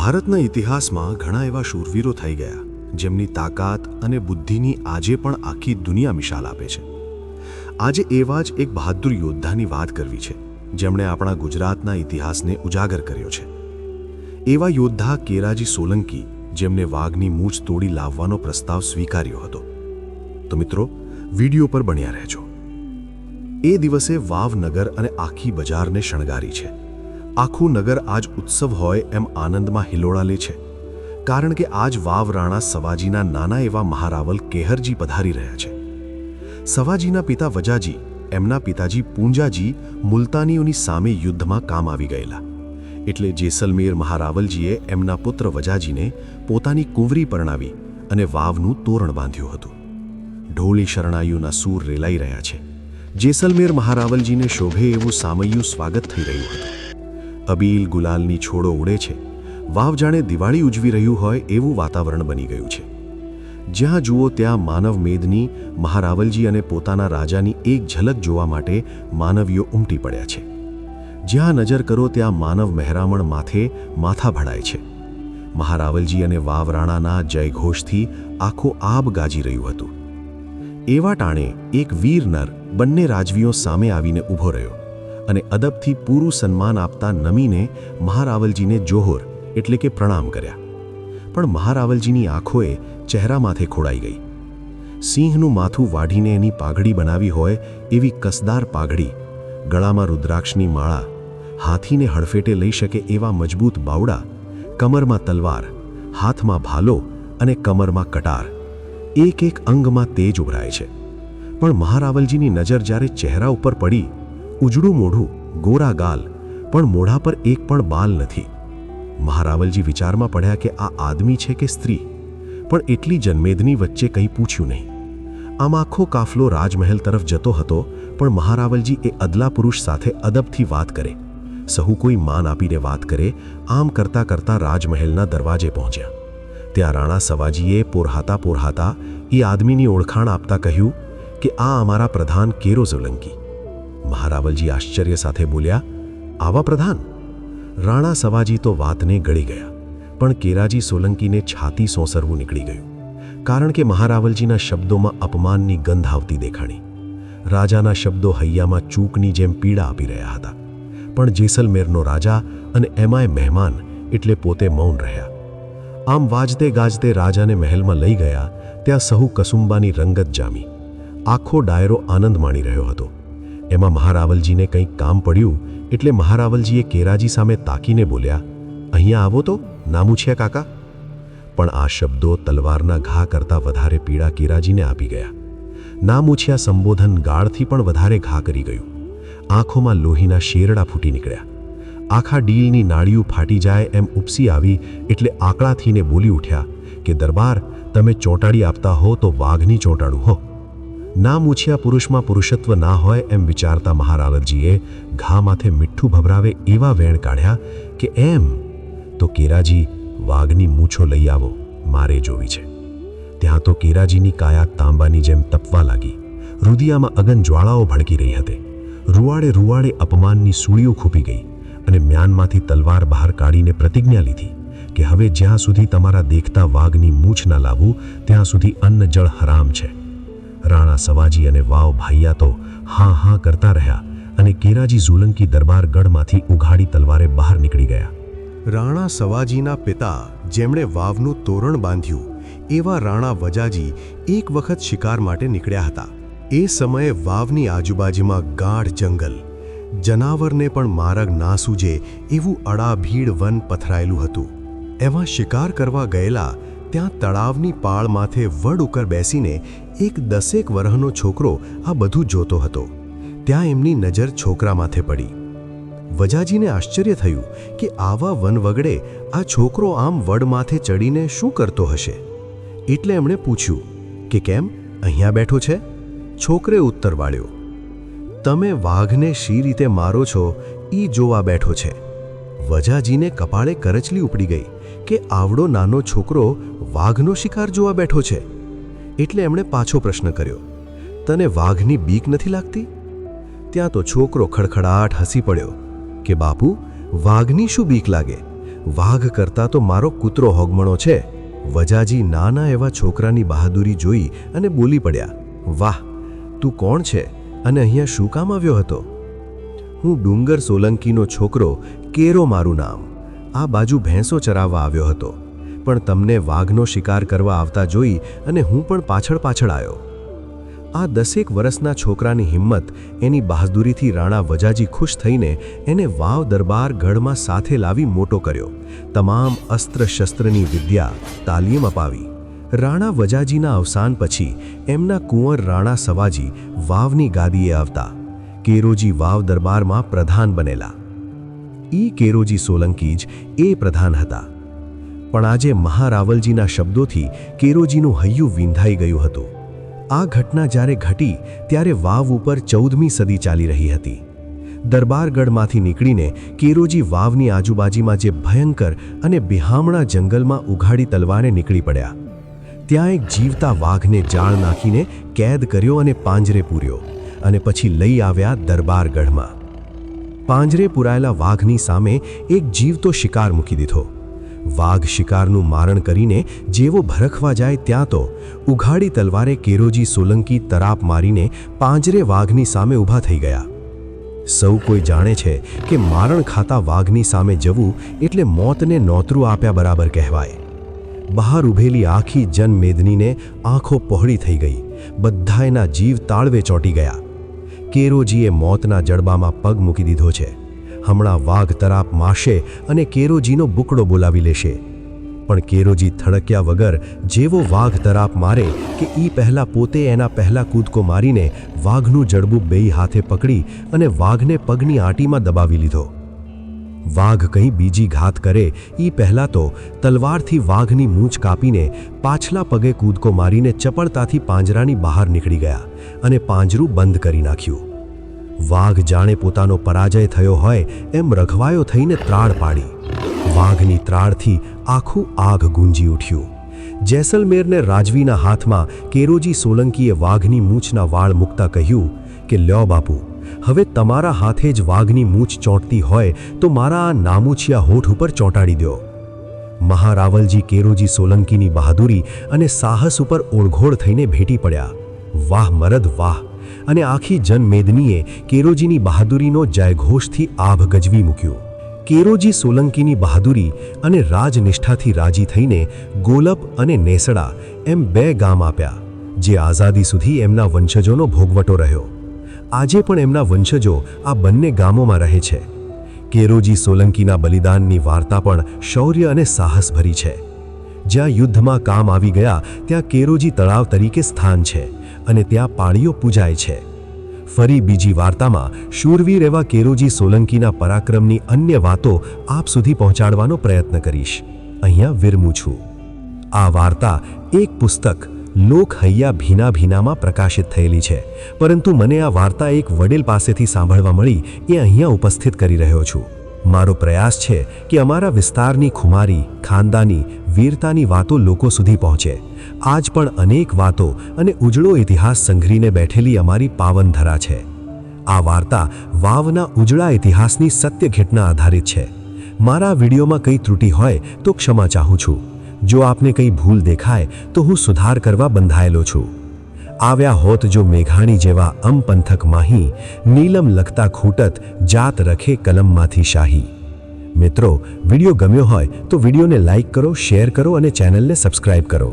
ભારતના ઇતિહાસમાં ઘણા એવા શૂરવીરો થઈ ગયા, જેમની તાકાત અને બુદ્ધિની આજે પણ આખી દુનિયા મિશાલ આપે છે. આજે એવા જ એક બહાદુર યોદ્ધાની વાત કરવી છે, જેમણે આપણા ગુજરાતના ઇતિહાસને ઉજાગર કર્યો છે. એવા યોદ્ધા કેરાજી સોલંકી, જેમને વાઘની મૂછ તોડી લાવવાનો પ્રસ્તાવ સ્વીકાર્યો હતો. તો મિત્રો, વીડિયો પર બન્યા રહેજો. એ દિવસે વાવનગર અને આખી બજારને શણગારી છે. આખું નગર આજ ઉત્સવ હોય એમ આનંદમાં હિલોળા લે છે. કારણ કે આજ વાવ રાણા સવાજીના નાના એવા મહારાવલ કેહરજી પધારી રહ્યા છે. સવાજીના પિતા વજાજી, એમના પિતાજી પૂંજાજી, મુલતાનીઓની સામે યુદ્ધમાં કામ આવી ગયેલા. એટલે જેસલમેર મહારાવલજીએ એમના પુત્ર વજાજીને પોતાની કુંવરી પરણાવી અને વાવનું તોરણ બાંધ્યું હતું. ઢોળી શરણાઈઓના સૂર રેલાઈ રહ્યા છે. જેસલમેર મહારાવલજીને શોભે એવું સામૈયું સ્વાગત થઈ રહ્યું હતું. અબીલ ગુલાલની છોડો ઉડે છે. વાવ જાણે દિવાળી ઉજવી રહ્યું હોય એવું વાતાવરણ બની ગયું છે. જ્યાં જુઓ ત્યાં માનવ મેદની, મહારાવલજી અને પોતાના રાજાની એક ઝલક જોવા માટે માનવીઓ ઉમટી પડ્યા છે. જ્યાં નજર કરો ત્યાં માનવ મહેરામણ માથે માથા ભળાય છે. મહારાવલજી અને વાવરાણાના જયઘોષથી આખો આબ ગાજી રહ્યું હતું. એવા ટાણે એક વીર નર બંને રાજવીઓ સામે આવીને ઊભો રહ્યો. અને અદબથી પૂરું સન્માન આપતા નમીને મહારાવલજીને જોહોર એટલે કે પ્રણામ કર્યા. પણ મહારાવલજીની આંખોએ ચહેરા માથે ખોડાઈ ગઈ. સિંહનું માથું વાઢીને એની પાઘડી બનાવી હોય એવી કસદાર પાઘડી, ગળામાં રુદ્રાક્ષની માળા, હાથીને હડફેટે લઈ શકે એવા મજબૂત બાવડા, કમરમાં તલવાર, હાથમાં ભાલો અને કમરમાં કટાર, એક એક અંગમાં તેજ ઉભરાય છે. પણ મહારાવલજીની નજર જ્યારે ચહેરા ઉપર પડી ઉજળું મોઢું, ગોરા ગાલ, પણ મોઢા પર એક પણ બાલ નથી. મહારાવલજી વિચારમાં પડ્યા કે આ આદમી છે કે સ્ત્રી? પણ એટલી જન્મેદની વચ્ચે કંઈ પૂછ્યું નહીં. આમ આખો કાફલો રાજમહેલ તરફ જતો હતો, પણ મહારાવલજી એ અદલા પુરુષ સાથે અદબથી વાત કરે. સહુ કોઈ માન આપીને વાત કરે, આમ કરતા કરતા રાજમહેલના દરવાજે પહોંચ્યા. ત્યાં રાણા સવાજીએ પોરહાતા પોરહાતા એ આદમીની ઓળખાણ આપતા કહ્યું કે આ અમારા પ્રધાન કેરો સોલંકી મહારાવલજી આશ્ચર્ય સાથે બોલ્યા, આવા પ્રધાન? રાણા સવાજી તો વાતને ગળી ગયા, પણ કેરાજી સોલંકીને છાતી સોંસરવું નીકળી ગયું, કારણ કે મહારાવલજીના શબ્દોમાં અપમાનની ગંધ આવતી દેખાણી. રાજાના શબ્દો હૈયામાં ચૂકની જેમ પીડા આપી રહ્યા હતા, પણ જેસલમેરનો રાજા અને એમાંય મહેમાન એટલે પોતે મૌન રહ્યા. આમ વાજતે ગાજતે રાજાને મહેલમાં લઈ ગયા, ત્યાં સહુ કસુંબાની રંગત જામી. આખો ડાયરો આનંદ માણી રહ્યો હતો. એમાં મહારાવલજીને કંઈક કામ પડ્યું એટલે મહારાવલજીએ કેરાજી સામે તાકીને બોલ્યા, અહીંયા આવો તો નામું છે કાકા. પણ આ શબ્દો તલવારના ઘા કરતાં વધારે પીડા કેરાજીને આપી ગયા. નામૂછ્યા સંબોધન ગાળથી પણ વધારે ઘા કરી ગયું. આંખોમાં લોહીના શેરડા ફૂટી નીકળ્યા. આખા ડીલની નાળીઓ ફાટી જાય એમ ઉપસી આવી એટલે આકળાથીને બોલી ઉઠ્યા કે, દરબાર, તમે ચોંટાડી આપતા હો તો વાઘની ચોંટાડું, હો. ના મૂછ્યા પુરુષમાં પુરુષત્વ ના હોય એમ વિચારતા મહારાવતજીએ ઘા માથે મીઠું ભભરાવે એવા વેણ કાઢ્યા કે એમ? તો કેરાજી, વાઘની મૂછો લઈ આવો, મારે જોવી છે. ત્યાં તો કેરાજીની કાયા તાંબાની જેમ તપવા લાગી. રુદિયામાં અગન જ્વાળાઓ ભડકી રહી હતી. રૂવાડે રૂવાડે અપમાનની સૂળીઓ ખૂપી ગઈ અને મ્યાનમાંથી તલવાર બહાર કાઢીને પ્રતિજ્ઞા લીધી કે હવે જ્યાં સુધી તમારા દેખતા વાઘની મૂછ ના લાવું, ત્યાં સુધી અન્ન જળ હરામ છે. રાણા સવાજી અને વાવ ભાઈયા તો હા હા કરતા રહ્યા અને કેરાજી ઝુલંકી દરબાર ગઢમાંથી ઉઘાડી તલવારે બહાર નીકળી ગયા. રાણા સવાજીના પિતા જેમણે વાવનું તોરણ બાંધ્યું, એવા રાણા વજાજી એક વખત શિકાર માટે નીકળ્યા હતા. એ સમયે વાવની આજુબાજુમાં ગાઢ જંગલ, જનાવરને પણ માર્ગ ના સૂજે એવું અડાભીડ વન પથરાયેલું હતું. એમાં શિકાર કરવા ગયેલા ત્યાં તળાવની પાળ માથે વડ ઉપર બેસીને એક દસેક વરહનો છોકરો આ બધું જોતો હતો. ત્યાં એમની નજર છોકરા માથે પડી. વજાજીને આશ્ચર્ય થયું કે આવા વન વગડે આ છોકરો આમ વડ માથે ચડીને શું કરતો હશે? એટલે એમણે પૂછ્યું કે કેમ, અહીંયા બેઠો છે? છોકરે ઉત્તર વાળ્યો, તમે વાઘને શી રીતે મારો છો? ઈ જોવા બેઠો છે. વજાજીને કપાળે કરચલી ઉપડી ગઈ કે આવડો નાનો છોકરો વાઘનો શિકાર જોવા બેઠો છે. એટલે એમણે પાછો પ્રશ્ન કર્યો, તને વાઘની બીક નથી લાગતી? ત્યાં તો છોકરો ખડખડાટ હસી પડ્યો કે, બાપુ, વાઘની શું બીક લાગે? વાઘ કરતાં તો મારો કૂતરો હોગમણો છે. વજાજી નાના એવા છોકરાની બહાદુરી જોઈ અને બોલી પડ્યા, વાહ, તું કોણ છે અને અહીંયા શું કામ આવ્યો હતો? હું ડુંગર સોલંકીનો છોકરો કેરો મારું નામ. આ બાજુ ભેંસો ચરાવવા આવ્યો હતો. પણ તમને વાઘનો શિકાર કરવા આવતા જોઈ અને હું પણ પાછળ પાછળ આવ્યો આ દસેક વર્ષના છોકરાની હિંમત, એની બહાદુરીથી રાણા વજાજી ખુશ થઈને એને વાવ દરબાર ગઢમાં સાથે લાવી મોટો કર્યો. તમામ અસ્ત્ર શસ્ત્રની વિદ્યા તાલીમ અપાવી. રાણા વજાજીના અવસાન પછી એમના કુંવર રાણા સવાજી વાવની ગાદીએ આવતા. કેરોજી વાવ દરબારમાં પ્રધાન બનેલા. ઈ કેરોજી સોલંકી જ એ પ્રધાન હતા. પણ આજે મહારાવલજીના શબ્દોથી કેરોજીનું હૈયું વિંધાઈ ગયું હતું. આ ઘટના જ્યારે ઘટી, ત્યારે વાવ ઉપર ચૌદમી સદી ચાલી રહી હતી. દરબારગઢમાંથી નીકળીને કેરોજી વાવની આજુબાજુમાં જે ભયંકર અને બિહામણા જંગલમાં ઉઘાડી તલવારે નીકળી પડ્યા. ત્યાં એક જીવતા વાઘને જાળ નાખીને કેદ કર્યો અને પાંજરે પૂર્યો અને પછી લઈ આવ્યા દરબારગઢમાં. પાંજરે પુરાયેલા વાઘની સામે એક જીવતો શિકાર મૂકી દીધો. વાઘ શિકારનું મારણ કરીને જેવો ભરખવા જાય ત્યાં તો ઉઘાડી તલવારે કેરોજી સોલંકી તરાપ મારીને પાંજરે વાઘની સામે ઊભા થઈ ગયા. સૌ કોઈ જાણે છે કે મારણ ખાતા વાઘની સામે જવું એટલે મોતને નોતરું આપ્યા બરાબર કહેવાય. બહાર ઊભેલી આખી જનમેદનીને આંખો પહોળી થઈ ગઈ. બધાયના જીવ તાળવે ચોંટી ગયા. કેરોજીએ મોતના જડબામાં પગ મૂકી દીધો છે. હમણાં વાઘ તરાપ માશે અને કેરોજીનો બુકડો બોલાવી લેશે. પણ કેરોજી થડક્યા વગર જેવો વાઘ તરાપ મારે કે ઈ પહેલા પોતે એના પહેલા કૂદકો મારીને વાઘનું જડબું બે હાથે પકડી અને વાઘને પગની આંટીમાં દબાવી લીધો. વાઘ કંઈ બીજી ઘાત કરે ઈ પહેલા તો તલવારથી વાઘની મૂંછ કાપીને પાછલા પગે કૂદકો મારીને ચપળતાથી પાંજરાની બહાર નીકળી ગયા અને પાંજરું બંધ કરી નાખ્યું. વાઘ જાણે પોતાનો પરાજય થયો હોય એમ રઘવાયો થઈને ત્રાળ પાડી. વાઘની ત્રાળથી આખું આગ ગુંજી ઉઠ્યું. જેસલમેરને રાજવીના હાથમાં કેરોજી સોલંકીએ વાઘની મૂછના વાળ મૂકતા કહ્યું કે, લ્યો બાપુ, હવે તમારા હાથે જ વાઘની મૂછ ચોંટતી હોય તો મારા આ નામૂછિયા હોઠ ઉપર ચોંટાડી દો મહારાવલજી કેરોજી સોલંકીની બહાદુરી અને સાહસ ઉપર ઓળઘોળ થઈને ભેટી પડ્યા. વાહ, મરદ, વાહ! અને આખી જનમેદનીએ કેરોજીની બહાદુરીનો જયઘોષથી આભ ગજવી મૂક્યું. કેરોજી સોલંકીની બહાદુરી અને રાજનિષ્ઠાથી રાજી થઈને ગોલપ અને નેસડા એમ બે ગામ આપ્યા, જે આઝાદી સુધી એમના વંશજોનો ભોગવટો રહ્યો. આજે પણ એમના વંશજો આ બંને ગામોમાં રહે છે. કેરોજી સોલંકીના બલિદાનની વાર્તા પણ શૌર્ય અને સાહસભરી છે. જ્યાં યુદ્ધમાં કામ આવી ગયા, ત્યાં કેરોજી તળાવ તરીકે સ્થાન છે. અને ત્યાં પાળીઓ પૂજાય છે. ફરી બીજી વાર્તામાં શૂરવીર એવા કેરોજી સોલંકીના પરાક્રમની અન્ય વાતો આપ સુધી પહોંચાડવાનો પ્રયત્ન કરીશ. અહીંયા વિરમું છું. આ વાર્તા એક પુસ્તક લોક હૈયા ભીના ભીનામાં પ્રકાશિત થયેલી છે. પરંતુ મને આ વાર્તા એક વડીલ પાસેથી સાંભળવા મળી એ અહીંયા ઉપસ્થિત કરી રહ્યો છું. મારો પ્રયાસ છે કે અમારા વિસ્તારની ખુમારી, ખાનદાની, વીરતાની વાતો લોકો સુધી પહોંચે. આજ પણ અનેક વાતો અને ઉજળો ઇતિહાસ સંઘરીને બેઠેલી અમારી પાવનધરા છે. આ વાર્તા વાવના ઉજળા ઇતિહાસની સત્ય ઘટના આધારિત છે. મારા વિડીયોમાં કંઈ ત્રુટિ હોય તો ક્ષમા ચાહું છું. જો આપને કંઈ ભૂલ દેખાય તો હું સુધાર કરવા બંધાયેલો છું. આવ્યા હોત જો મેઘાણી જેવા અમપંથક માહી નીલમ લખતા ખૂટત જાત રખે કલમમાંથી શાહી. મિત્રો, વીડિયો ગમ્યો હોય તો વિડીયોને લાઈક કરો, શેર કરો અને ચેનલને સબસ્ક્રાઇબ કરો.